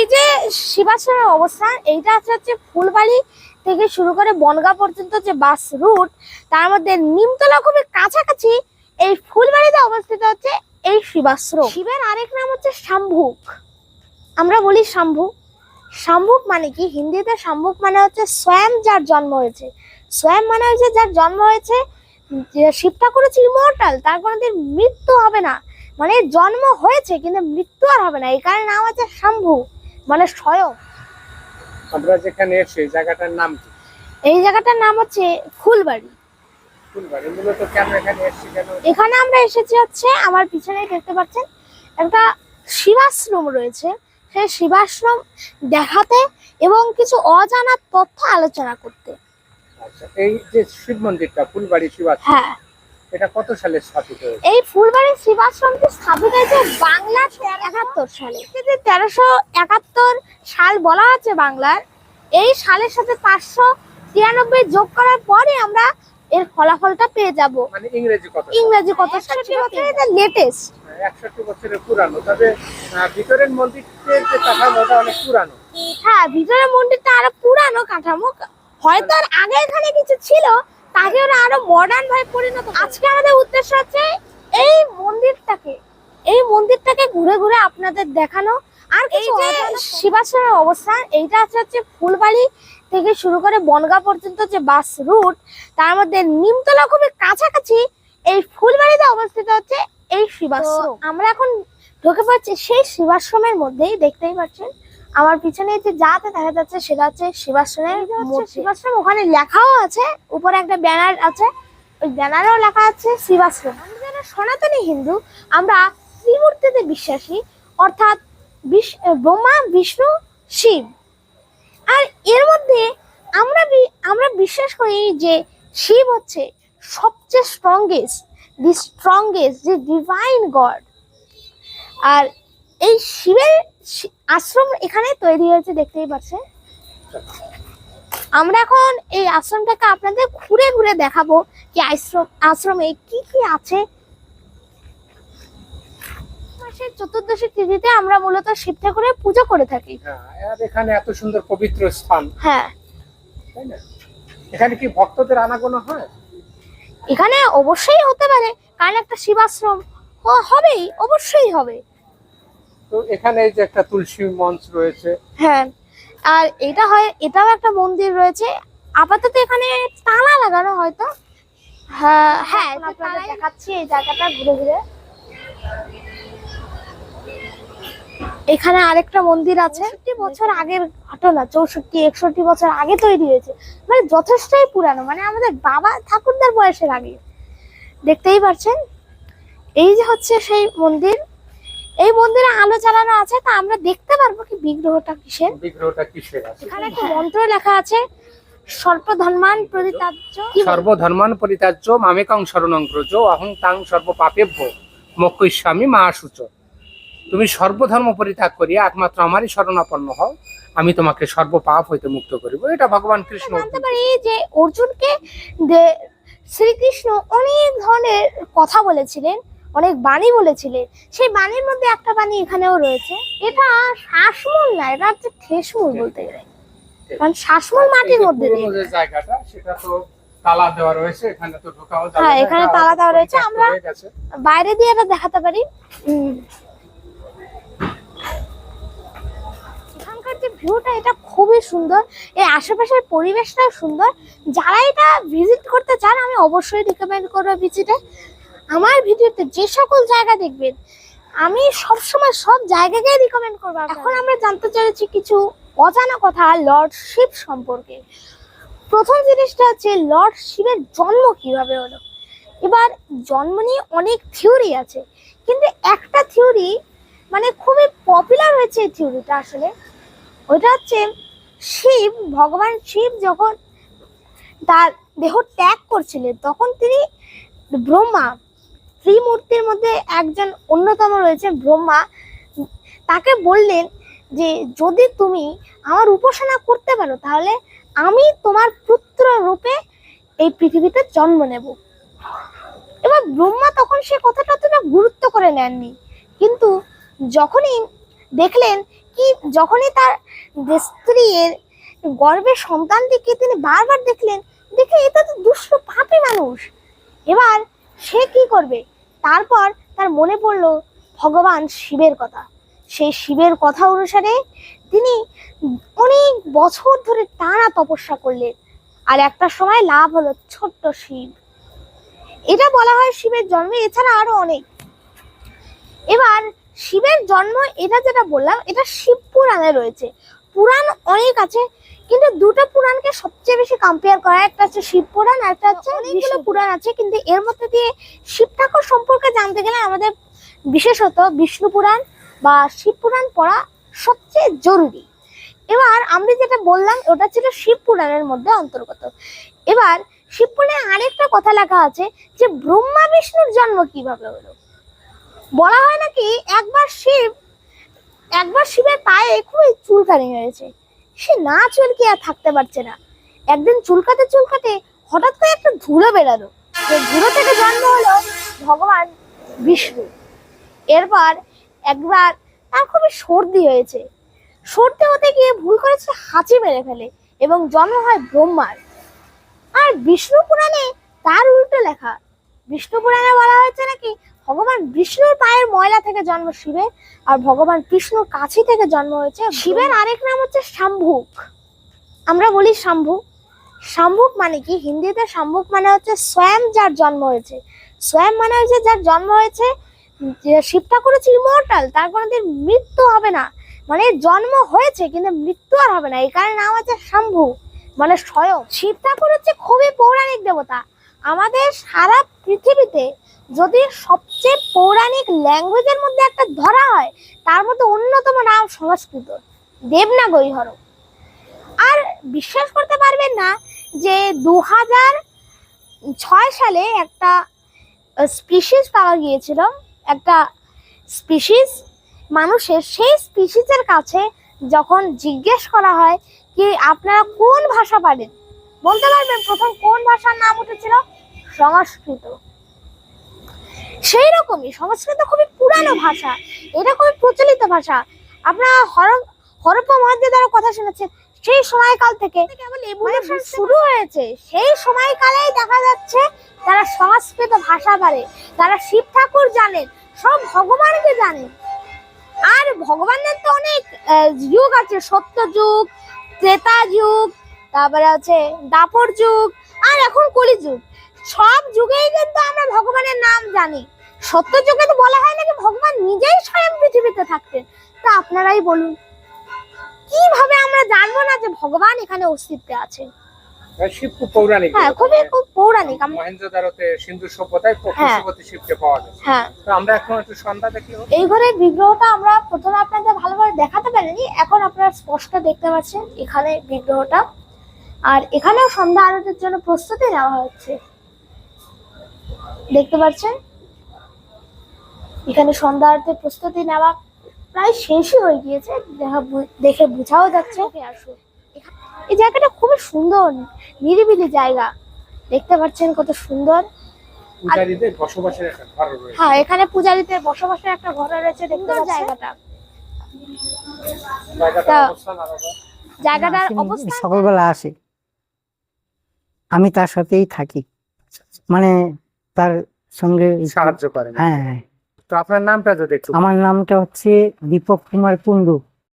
এই যে শিবাশ্রমের অবস্থান এইটা হচ্ছে হচ্ছে ফুলবাড়ি থেকে শুরু করে বনগা পর্যন্ত যে বাস রুট, তার মধ্যে নিমতলা খুবই কাছাকাছি এই ফুলবাড়িতে অবস্থিত হচ্ছে এই শিবাশ্রম। শিবের আরেক নাম হচ্ছে শাম্ভুক। আমরা বলি শাম্ভু শাম্ভুক মানে কি? হিন্দিতে শাম্ভুক মানে হচ্ছে স্বয়ং যার জন্ম হয়েছে। স্বয়ং মানে হচ্ছে যার জন্ম হয়েছে শিব ঠাকুর হচ্ছে ইমর্টাল তার কোনোদিন মৃত্যু হবে না। মানে জন্ম হয়েছে, কিন্তু মৃত্যু আর হবে না। এই কারণে নাম আছে শাম্ভু মানে স্বয়ং। আমরা যেখানে এসে জায়গাটার নাম কি? এই জায়গাটার নাম হচ্ছে ফুলবাড়ি। ফুলবাড়ি মূলত কেন এখানে এসেছি কেন? এখানে আমরা এসেছি হচ্ছে আমার পিছনেই দেখতে পাচ্ছেন একটা শিবাশ্রম রয়েছে। সেই শিবাশ্রম দেখাতে এবং কিছু অজানা তথ্য আলোচনা করতে। আচ্ছা এই যে শিব মন্দিরটা ফুলবাড়ি শিবাশ্রম। হ্যাঁ। এটা কত সালে স্থাপিত হয়েছে? এই ফুলবাড়ির শিবাশ্রমটি স্থাপিত হয়েছে বাংলা একাত্তর সালে। যে তেরোশো একাত্তর সাল বলা আছে বাংলার। এই সালের সাথে পাঁচশো তিরানব্বই যোগ করার পরে আমরা এর ফলাফলটা পেয়ে যাব। মানে ইংরেজি কত ইংরেজি কত এটা লেটেস্ট একষট্টি বছরের পুরানো। তবে ভিতরের মন্দিরের যে কাঠামো ওটা অনেক পুরানো। হ্যাঁ ভিতরের মন্দিরটা আরও পুরানো কাঠামো। হয়তো আর আগে এখানে কিছু ছিল তাকে ওরা আরও মডার্ন ভাবে পরিণত আজকে আমাদের উদ্দেশ্য হচ্ছে এই মন্দিরটাকে এই মন্দিরটাকে ঘুরে ঘুরে আপনাদের দেখানো। আর এই যে শিবাশ্রমের অবস্থান এইটা হচ্ছে হচ্ছে ফুলবাড়ি থেকে শুরু করে বনগা পর্যন্ত যে বাস রুট তার মধ্যে নিমতলা খুবই কাছাকাছি এই ফুলবাড়িতে অবস্থিত হচ্ছে এই শিবাশ্রম। আমরা এখন ঢুকে পড়ছি সেই শিবাশ্রমের মধ্যেই দেখতেই পাচ্ছেন। আমার পিছনে যে যাতে দেখা যাচ্ছে সেটা হচ্ছে শিবাশ্রমের শিবাশ্রম ওখানে লেখাও আছে উপরে একটা ব্যানার আছে ওই ব্যানারেও লেখা আছে শিবাশ্রম। আমরা যারা সনাতনী হিন্দু আমরা ত্রিমূর্তিতে বিশ্বাসী অর্থাৎ ব্রহ্মা বিষ্ণু শিব। আর এর মধ্যে আমরা আমরা বিশ্বাস করি যে শিব হচ্ছে সবচেয়ে স্ট্রংগেস্ট দি স্ট্রংগেস্ট যে ডিভাইন গড আর এই শিবের আশ্রম এখানে তৈরি হয়েছে দেখতেই পাচ্ছেন। আমরা এখন এই আশ্রমটাকে আপনাদের ঘুরে ঘুরে দেখাবো কি আশ্রম আশ্রমে কি কি আছে। মাসের চতুর্দশী তিথিতে আমরা মূলত শিব ঠাকুরের পুজো করে থাকি। হ্যাঁ আর এখানে এত সুন্দর পবিত্র স্থান। হ্যাঁ। এখানে কি ভক্তদের আনাগোনা হয়? এখানে অবশ্যই হতে পারে কারণ একটা শিবাশ্রম হবেই অবশ্যই হবে। তো এখানে যে একটা তুলসী মঞ্চ রয়েছে। হ্যাঁ আর এটা হয় এটাও একটা মন্দির রয়েছে। আপাতত এখানে তালা লাগানো হয়তো। হ্যাঁ হ্যাঁ আপনাদের দেখাচ্ছি এই জায়গাটা ঘুরে ঘুরে। এখানে আরেকটা মন্দির আছে। চৌষট্টি বছর আগের ঘটনা চৌষট্টি একষট্টি বছর আগে তৈরি হয়েছে। মানে যথেষ্টই পুরানো মানে আমাদের বাবা ঠাকুরদার বয়সের আগে। দেখতেই পাচ্ছেন এই যে হচ্ছে সেই মন্দির। এই মন্দিরে আলো চালানো আছে তা আমরা দেখতে পারব কি বিগ্রহটা কিসের। বিগ্রহটা কিসের আছে? এখানে একটা মন্ত্র লেখা আছে সর্বধর্মান বলে? সর্বধর্মান পরিত্যাজ্য মামেকং শরণং ব্রজ অহং তাং সর্ব পাপেভ্য মোক্ষস্বামী মা সূচ। তুমি সর্বধর্ম পরিত্যাগ করিয়া একমাত্র আমারই শরণাপন্ন হও আমি তোমাকে সর্ব পাপ হইতে মুক্ত করিব। এটা ভগবান কৃষ্ণ জানতে পারি যে অর্জুনকে শ্রীকৃষ্ণ অনেক ধরনের কথা বলেছিলেন। অনেক বাণী বলেছিলেন। সেই বাণীর মধ্যে একটা বাণী এখানেও রয়েছে। এটা শ্বাসমূল না এটা হচ্ছে ঠেসমূল বলতে গেলে। কারণ শ্বাসমূল মাটির মধ্যে জায়গাটা সেটা তো তালা দেওয়া রয়েছে এখানে তো ঢোকাও যাবে হ্যাঁ, এখানে তালা দেওয়া রয়েছে, আমরা- বাইরে দিয়ে এটা দেখাতে পারি। এখানকার যে ভিউটা এটা খুবই সুন্দর। এই আশেপাশের পরিবেশটাও সুন্দর। যারা এটা ভিজিট করতে চান আমি অবশ্যই রিকমেন্ড করব ভিজিটে আমার ভিডিওতে যে সকল জায়গা দেখবেন আমি সবসময় সব জায়গাকেই রিকমেন্ড করব। এখন আমরা জানতে চলেছি কিছু অজানা কথা লর্ড শিব সম্পর্কে। প্রথম জিনিসটা হচ্ছে লর্ড শিবের জন্ম কীভাবে হলো? এবার জন্ম নিয়ে অনেক থিওরি আছে কিন্তু একটা থিওরি মানে খুবই পপুলার হয়েছে এই থিওরিটা আসলে। ওইটা হচ্ছে শিব ভগবান শিব যখন তার দেহ ত্যাগ করছিলেন তখন তিনি ব্রহ্মা ত্রিমূর্তির মধ্যে একজন অন্যতম রয়েছে ব্রহ্মা। তাকে বললেন যে, যদি তুমি আমার উপাসনা করতে পারো, তাহলে আমি তোমার পুত্র রূপে এই পৃথিবীতে জন্ম নেব। এবার ব্রহ্মা তখন সে কথাটা অতটা গুরুত্ব করে নেননি। কিন্তু যখনই দেখলেন কি, যখনই তার স্ত্রীর গর্ভের সন্তানটিকে তিনি বারবার দেখলেন, দেখে এটা তো দুষ্ট পাপী মানুষ। এবার সে কি করবে? তারপর তার মনে পড়ল ভগবান শিবের কথা। সেই শিবের কথা অনুসারে তিনি অনেক বছর ধরে টানা তপস্যা করলেন। আর একটা সময় লাভ হলো ছোট্ট শিব। এটা বলা হয় শিবের জন্মে, এছাড়া আরও অনেক। এবার শিবের জন্ম, এটা যেটা বললাম, এটা শিব পুরাণে রয়েছে। পুরাণ অনেক আছে কিন্তু দুটো পুরাণকে সবচেয়ে বেশি কম্পেয়ার করা একটা হচ্ছে শিব পুরাণ আর একটা হচ্ছে অনেকগুলো পুরাণ। আছে। কিন্তু এর মধ্যে দিয়ে শিব ঠাকুর সম্পর্কে জানতে গেলে আমাদের বিশেষত বিষ্ণু পুরাণ বা শিব পুরাণ পড়া সবচেয়ে জরুরি। এবার আমি যেটা বললাম ওটা ছিল শিব পুরাণের মধ্যে অন্তর্গত। এবার শিব পুরাণে আরেকটা কথা লেখা আছে যে ব্রহ্মা বিষ্ণুর জন্ম কীভাবে হলো? বলা হয় নাকি একবার শিব একবার শিবের পায়ে খুবই চুলকানি হয়েছে। সে না চুলকে আর থাকতে পারছে না। একদিন চুলকাতে চুলকাতে হঠাৎ করে একটা ধুলো বেরালো। ধুলো থেকে জন্ম হলো ভগবান বিষ্ণু। এরপর একবার তার খুবই সর্দি হয়েছে। সর্দি হতে গিয়ে ভুল করেছে হাঁচি মেরে ফেলে এবং জন্ম হয় ব্রহ্মার। আর বিষ্ণু পুরাণে তার উল্টো লেখা। বিষ্ণু পুরাণে বলা হয়েছে নাকি ভগবান বিষ্ণুর পায়ের ময়লা থেকে জন্ম শিবের, আর ভগবান বিষ্ণুর কাছি থেকে জন্ম হয়েছে শিবের আরেক নাম হচ্ছে শাম্ভুক। আমরা বলি শাম্ভুক। শাম্ভুক মানে কি? হিন্দিতে শাম্ভুক মানে হচ্ছে স্বয়ং যার জন্ম হয়েছে। স্বয়ং মানে হচ্ছে যার জন্ম হয়েছে শিব ঠাকুর হচ্ছে ইমর্টাল তার কোনোদিন মৃত্যু হবে না। মানে জন্ম হয়েছে, কিন্তু মৃত্যু আর হবে না। এই কারণে নাম হচ্ছে শাম্ভু মানে স্বয়ং। শিব ঠাকুর হচ্ছে খুবই পৌরাণিক দেবতা। আমাদের সারা পৃথিবীতে যদি সবচেয়ে পৌরাণিক ল্যাঙ্গুয়েজের মধ্যে একটা ধরা হয়, তার মধ্যে অন্যতম নাম সংস্কৃত দেবনাগরী হরফ আর বিশ্বাস করতে পারবেন না যে দু ছয় সালে একটা স্পিসিস পাওয়া গিয়েছিল, একটা স্পিসিস মানুষের সেই স্পিসিসের কাছে যখন জিজ্ঞেস করা হয় কি আপনারা কোন ভাষা পারেন বলতে পারবেন প্রথম কোন ভাষার নাম উঠেছিল? সংস্কৃত। সেই রকমই সংস্কৃত খুবই পুরানো ভাষা। এটা খুবই প্রচলিত ভাষা। আপনারা হর, হরপ্পা মহাদ্দেদারও কথা শুনেছেন সেই সময়কাল থেকে কেবল এভলিউশন শুরু হয়েছে। সেই সময়কালেই দেখা যাচ্ছে তারা সংস্কৃত ভাষা পারে তারা শিব ঠাকুর জানেন, সব ভগবানকে জানেন। আর ভগবানের তো অনেক যুগ আছে। সত্য যুগ, ত্রেতা যুগ তারপরে আছে দাপর যুগ আর এখন কলি যুগ। সব যুগেই কিন্তু আমরা ভগবানের নাম জানি। সত্য যুগে তো বলা হয় নাকি ভগবান নিজেই স্বয়ং পৃথিবীতে থাকতেন। তা আপনারাই বলুন কীভাবে আমরা জানব না যে ভগবান এখানে অস্তিত্বে আছে শিব খুব পৌরাণিক। হ্যাঁ। খুবই খুব পৌরাণিক। মহেন্দ্রদারতে সিন্ধু সভ্যতায় হ্যাঁ। পশুপতি শিবকে পাওয়া যায়। হ্যাঁ। তো আমরা এখন একটু সন্ধ্যা দেখলে এই ঘরের বিগ্রহটা আমরা প্রথমে আপনাদের ভালোভাবে দেখাতে পারিনি এখন আপনারা স্পষ্ট দেখতে পাচ্ছেন এখানে বিগ্রহটা। আর এখানেও সন্ধ্যা আরতির জন্য প্রস্তুতি নেওয়া হচ্ছে। দেখতে পাচ্ছেন? এখানে সন্ধ্যা আরতির প্রস্তুতি নেওয়া প্রায় শেষই হয়ে গিয়েছে। দেখা দেখে বোঝাও যাচ্ছে। এই জায়গাটা খুবই সুন্দর নিরিবিলি জায়গা। দেখতে পাচ্ছেন কত সুন্দর। পূজারীদের বসবাসের একটা ঘর রয়েছে। হ্যাঁ এখানে পূজারীদের বসবাসের একটা ঘর রয়েছে দেখতে জায়গাটা। জায়গাটার অবস্থা সকালবেলা আসে। আমি তার সাথেই থাকি। মানে তার সঙ্গে সাহায্য করেন হ্যাঁ হ্যাঁ। তো আপনার নামটা যদি একটু আমার নামটা হচ্ছে দীপক কুমার কুন্ডু